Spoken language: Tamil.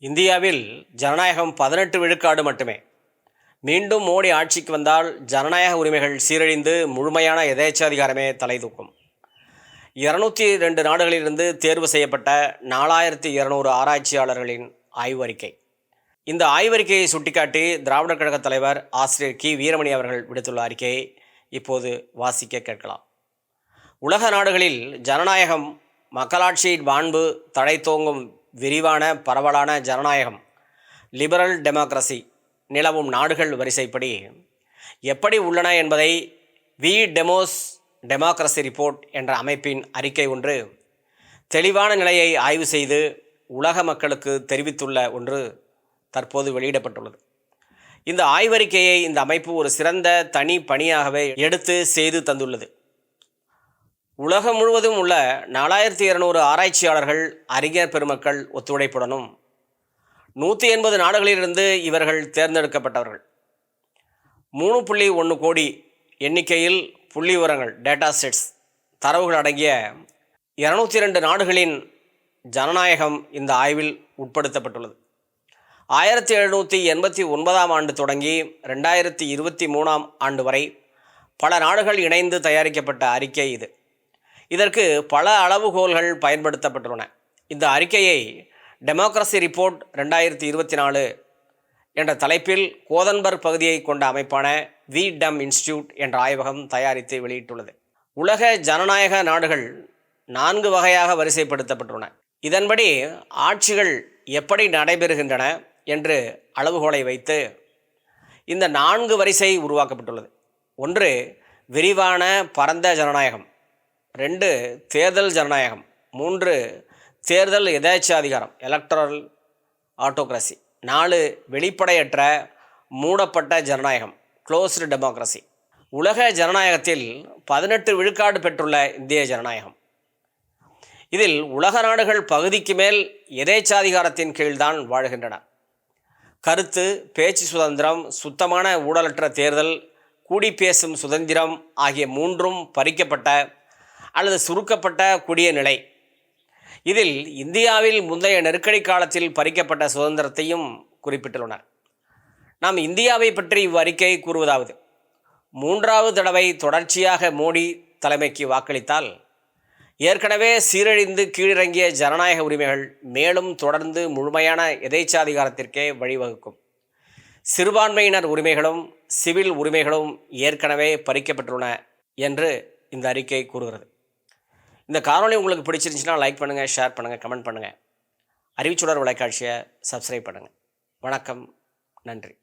இந்தியாவில் ஜனநாயகம் பதினெட்டு விழுக்காடு மட்டுமே. மீண்டும் மோடி ஆட்சிக்கு வந்தால் ஜனநாயக உரிமைகள் சீரழிந்து முழுமையான எதேச்சாதிகாரமே தலை தூக்கும் இருநூத்தி ரெண்டு நாடுகளிலிருந்து தேர்வு செய்யப்பட்ட நாலாயிரத்தி இருநூறு ஆராய்ச்சியாளர்களின் ஆய்வறிக்கை. இந்த ஆய்வறிக்கையை சுட்டிக்காட்டி திராவிடர் கழக தலைவர் ஆசிரியர் கி. வீரமணி அவர்கள் விடுத்துள்ள அறிக்கையை இப்போது வாசிக்க கேட்கலாம். உலக நாடுகளில் ஜனநாயகம் மக்களாட்சியின் மாண்பு தழைத்தோங்கும் விரிவான பரவலான ஜனநாயகம் லிபரல் டெமோக்ரஸி நிலவும் நாடுகள் வரிசைப்படி எப்படி உள்ளன என்பதை வி டெமோஸ் டெமோக்ரஸி ரிப்போர்ட் என்ற அமைப்பின் அறிக்கை ஒன்று தெளிவான நிலையை ஆய்வு செய்து உலக மக்களுக்கு தெரிவித்துள்ள ஒன்று தற்போது வெளியிடப்பட்டுள்ளது. இந்த ஆய்வறிக்கையை இந்த அமைப்பு ஒரு சிறந்த தனி பணியாகவே எடுத்து செய்து தந்துள்ளது. உலகம் முழுவதும் உள்ள நாலாயிரத்தி இருநூறு ஆராய்ச்சியாளர்கள் அறிஞர் பெருமக்கள் ஒத்துழைப்புடனும் நூற்றி எண்பது நாடுகளிலிருந்து இவர்கள் தேர்ந்தெடுக்கப்பட்டவர்கள். மூணு புள்ளி ஒன்று கோடி எண்ணிக்கையில் புள்ளி விவரங்கள் டேட்டா செட்ஸ் தரவுகள் அடங்கிய இரநூத்தி ரெண்டு நாடுகளின் ஜனநாயகம் இந்த ஆய்வில் உட்படுத்தப்பட்டுள்ளது. ஆயிரத்தி எழுநூற்றி எண்பத்தி ஒன்பதாம் ஆண்டு தொடங்கி ரெண்டாயிரத்தி இருபத்தி மூணாம் ஆண்டு வரை பல நாடுகள் இணைந்து தயாரிக்கப்பட்ட அறிக்கை இது. இதற்கு பல அளவுகோல்கள் பயன்படுத்தப்பட்டுள்ளன. இந்த அறிக்கையை டெமோக்ரஸி ரிப்போர்ட் ரெண்டாயிரத்தி இருபத்தி நாலு என்ற தலைப்பில் கோதன்பர்க் பகுதியை கொண்ட அமைப்பான வி டம் இன்ஸ்டியூட் என்ற ஆய்வகம் தயாரித்து வெளியிட்டுள்ளது. உலக ஜனநாயக நாடுகள் நான்கு வகையாக வரிசைப்படுத்தப்பட்டுள்ளன. இதன்படி ஆட்சிகள் எப்படி நடைபெறுகின்றன என்று அளவுகோலை வைத்து இந்த நான்கு வரிசை உருவாக்கப்பட்டுள்ளது. ஒன்று விரிவான பரந்த ஜனநாயகம். ரெண்டு தேர்தல் ஜனநாயகம். மூன்று தேர்தல் எதேச்சாதிகாரம் எலக்ட்ரல் ஆட்டோக்ரஸி நாலு வெளிப்படையற்ற மூடப்பட்ட ஜனநாயகம் க்ளோஸ்டு டெமோக்ரஸி உலக ஜனநாயகத்தில் பதினெட்டு விழுக்காடு பெற்றுள்ள இந்திய ஜனநாயகம். இதில் உலக நாடுகள் பகுதிக்கு மேல் எதேச்சாதிகாரத்தின் கீழ்தான் வாழ்கின்றன. கருத்து பேச்சு சுதந்திரம் சுத்தமான ஊழலற்ற தேர்தல் கூடி பேசும் சுதந்திரம் ஆகிய மூன்றும் பறிக்கப்பட்ட அல்லது சுருக்கப்பட்ட கூடிய நிலை. இதில் இந்தியாவில் முந்தைய நெருக்கடி காலத்தில் பறிக்கப்பட்ட சுதந்திரத்தையும் குறிப்பிட்டுள்ளனர். நாம் இந்தியாவை பற்றி இவ்வறிக்கை கூறுவதாவது மூன்றாவது தடவை தொடர்ச்சியாக மோடி தலைமைக்கு வாக்களித்தால் ஏற்கனவே சீரழிந்து கீழிறங்கிய ஜனநாயக உரிமைகள் மேலும் தொடர்ந்து முழுமையான எதேச்சாதிகாரத்திற்கே வழிவகுக்கும். சிறுபான்மையினர் உரிமைகளும் சிவில் உரிமைகளும் ஏற்கனவே பறிக்கப்பட்டுள்ளன என்று இந்த அறிக்கை கூறுகிறது. இந்த காணொளி உங்களுக்கு பிடிச்சிருந்துச்சுன்னா லைக் பண்ணுங்கள் ஷேர் பண்ணுங்கள் கமெண்ட் பண்ணுங்கள் அறிவிச்சுடர் வலைக்காட்சியை சப்ஸ்கிரைப் பண்ணுங்கள் வணக்கம் நன்றி.